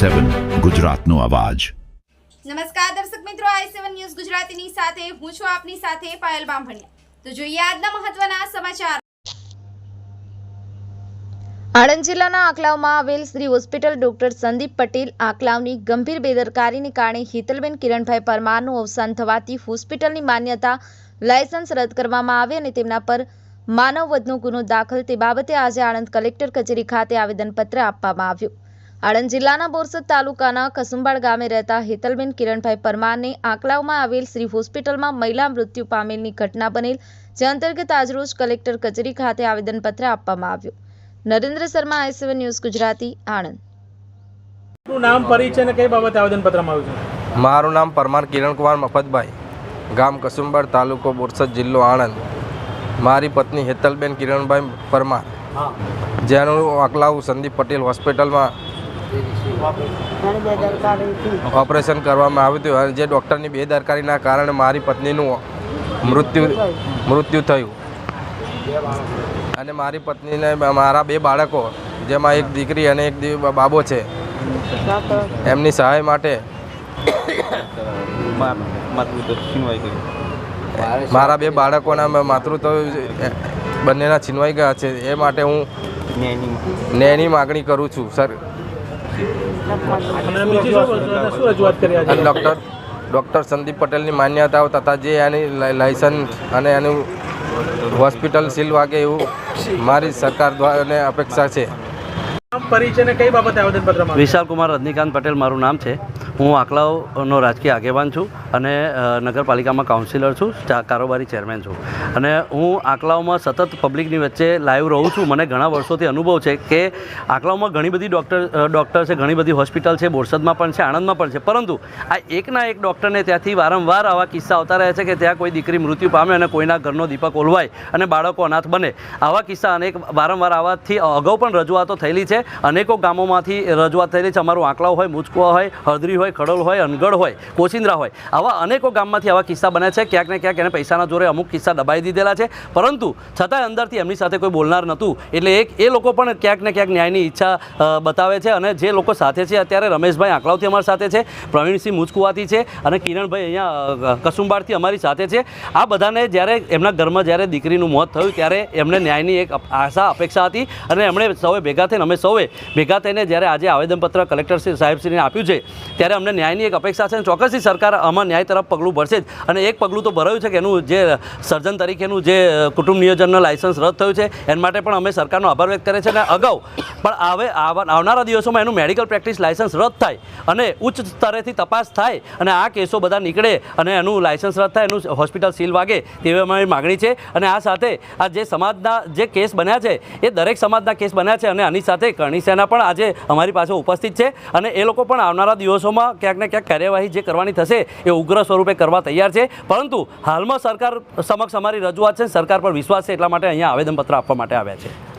સેવન ગુજરાતનો અવાજ. નમસ્કાર દર્શક મિત્રો આઈ સેવન ન્યૂઝ ગુજરાતીની સાથે હું છું આપની સાથે પાયલ બામભણિયા. તો જોઈએ આજના મહત્વના સમાચાર. આણંદ જિલ્લાના આકલાવમાં આવેલ શ્રી હોસ્પિટલ ડોક્ટર સંદીપ પટેલ આકલાવની ગંભીર બેદરકારીને કારણે હિતલબેન કિરણભાઈ પરમારનું અવસાન થવાથી હોસ્પિટલની માન્યતા લાયસન્સ રદ કરવામાં આવે અને તેમના પર માનવ વધનો ગુનો દાખલ. તે બાબતે આજે આણંદ કલેક્ટર કચેરી ખાતે આવેદનપત્ર આપવામાં આવ્યું. આણંદ જિલ્લાના બોરસદ તાલુકાના કસુંબાળ ગામે રહેતા હેતલબેન કિરણભાઈ પરમારને આંકલાવમાં આવેલ શ્રી હોસ્પિટલમાં મહિલા મૃત્યુ પામેલની ઘટના બનેલ જે અંતર્ગત આજરોજ કલેક્ટર કચેરી ખાતે આવેદનપત્ર આપવામાં આવ્યું. Narendra Sharma I C one news Gujarati Anand. નામ પરિચય અને કઈ બાબતે આવેદનપત્રમાં આવ્યું છે? મારું નામ પરમાર કિરણકુમાર મફતભાઈ ગામ કસુંબર તાલુકો બોરસદ જિલ્લો આણંદ. મારી પત્ની હેતલબેન કિરણભાઈ પરમાર જેનું અકલાવ સંદીપ પટેલ હોસ્પિટલમાં ઓપરેશન કરવામાં આવ્યું હતું અને જે ડૉક્ટરની બેદરકારીના કારણે મારી પત્નીનું મૃત્યુ મૃત્યુ થયું. અને મારી પત્નીને મારા બે બાળકો જેમાં એક દીકરી અને એક દી- બાબો છે એમની સહાય માટે મારા બે બાળકોના માતૃત્વ બંનેના છીનવાઈ ગયા છે. એ માટે હું ન્યાયની માગણી કરું છું સર. અને ડૉક્ટર ડૉક્ટર સંદીપ પટેલની માન્યતાઓ તથા જે એની લાયસન્સ અને એનું હોસ્પિટલ સીલ વાગે એવું મારી સરકાર દ્વારા અપેક્ષા છે. નામ પરિચય અને કઈ બાબતે આવેદનપત્રમાં આવ્યું વિશાલ કુમાર રજનીકાંત પટેલ મારું નામ છે. હું આકલાઓનો રાજકીય આગેવાન છું. અને નગરપાલિકામાં કાઉન્સિલર છું કારોબારી ચેરમેન છું. અને હું આંકલાઓમાં સતત પબ્લિકની વચ્ચે લાઈવ રહું છું. મને ઘણા વર્ષોથી અનુભવ છે કે આંકલાઓમાં ઘણી બધી ડૉક્ટર ડૉક્ટર છે, ઘણી બધી હોસ્પિટલ છે, બોરસદમાં પણ છે, આણંદમાં પણ છે. પરંતુ આ એકના એક ડૉક્ટરને ત્યાંથી વારંવાર આવા કિસ્સા આવતા રહે છે કે ત્યાં કોઈ દીકરી મૃત્યુ પામે અને કોઈના ઘરનો દીપક ઓલવાય અને બાળકો અનાથ બને. આવા કિસ્સા અનેક વારંવાર આવાથી અગાઉ પણ રજૂઆતો થયેલી છે. અનેકો ગામોમાંથી રજૂઆત થયેલી છે. અમારું આંકલાવ હોય મુચકુવા હોય, હળદરી હોય, ખડોલ હોય, અનગઢ હોય કોચિંદ્રા હોય. આવા અનેકો ગામમાંથી આવા કિસ્સા બને છે. ક્યાંક ને ક્યાંક એને પૈસાના જોરે અમુક કિસ્સા દબાઈ દીધેલા છે. પરંતુ છતાંય અંદરથી એમની સાથે કોઈ બોલનાર નહોતું. એટલે એક એ લોકો પણ ક્યાંક ને ક્યાંક ન્યાયની ઈચ્છા બતાવે છે અને જે લોકો સાથે છે અત્યારે રમેશભાઈ આંકલાવથી અમારી સાથે છે, પ્રવીણસિંહ મુજકુવાથી છે અને કિરણભાઈ અહીંયા કસુંબારથી અમારી સાથે છે. આ બધાને જ્યારે એમના ઘરમાં જ્યારે દીકરીનું મોત થયું ત્યારે એમને ન્યાયની એક આશા, અપેક્ષા હતી અને એમણે સૌએ ભેગા થઈને, અમે સૌએ ભેગા થઈને જ્યારે આજે આવેદનપત્ર કલેક્ટર શ્રી સાહેબશ્રીને આપ્યું છે, ત્યારે અમને ન્યાયની એક અપેક્ષા છે અને ચોક્કસથી સરકાર આમાં ન્યાય તરફ પગલું ભરશે જ. અને એક પગલું તો ભરાયું છે કે એનું જે સર્જન તરીકેનું જે કુટુંબ નિયોજનનું લાયસન્સ રદ થયું છે. એના માટે પણ અમે સરકારનો આભાર વ્યક્ત કરે છે અને અગાઉ પણ હવે આવનારા દિવસોમાં એનું મેડિકલ પ્રેક્ટિસ લાયસન્સ રદ થાય અને ઉચ્ચ સ્તરેથી તપાસ થાય અને આ કેસો બધા નીકળે અને એનું લાયસન્સ રદ થાય, એનું હોસ્પિટલ સીલ વાગે તેવી અમારી માગણી છે. અને આ સાથે આ જે સમાજના જે કેસ બન્યા છે, એ દરેક સમાજના કેસ બન્યા છે અને આની સાથે કરણી સેના પણ આજે અમારી પાસે ઉપસ્થિત છે. અને એ લોકો પણ આવનારા દિવસોમાં ક્યાંક ને ક્યાંક કાર્યવાહી જે કરવાની થશે, એ ઉગ્ર સ્વરૂપે કરવા તૈયાર છે. પરંતુ હાલમાં સરકાર સમક્ષ અમારી રજૂઆત છે, સરકાર પર વિશ્વાસ છે એટલા માટે અહીંયા આવેદનપત્ર આપવા માટે આવ્યા છે.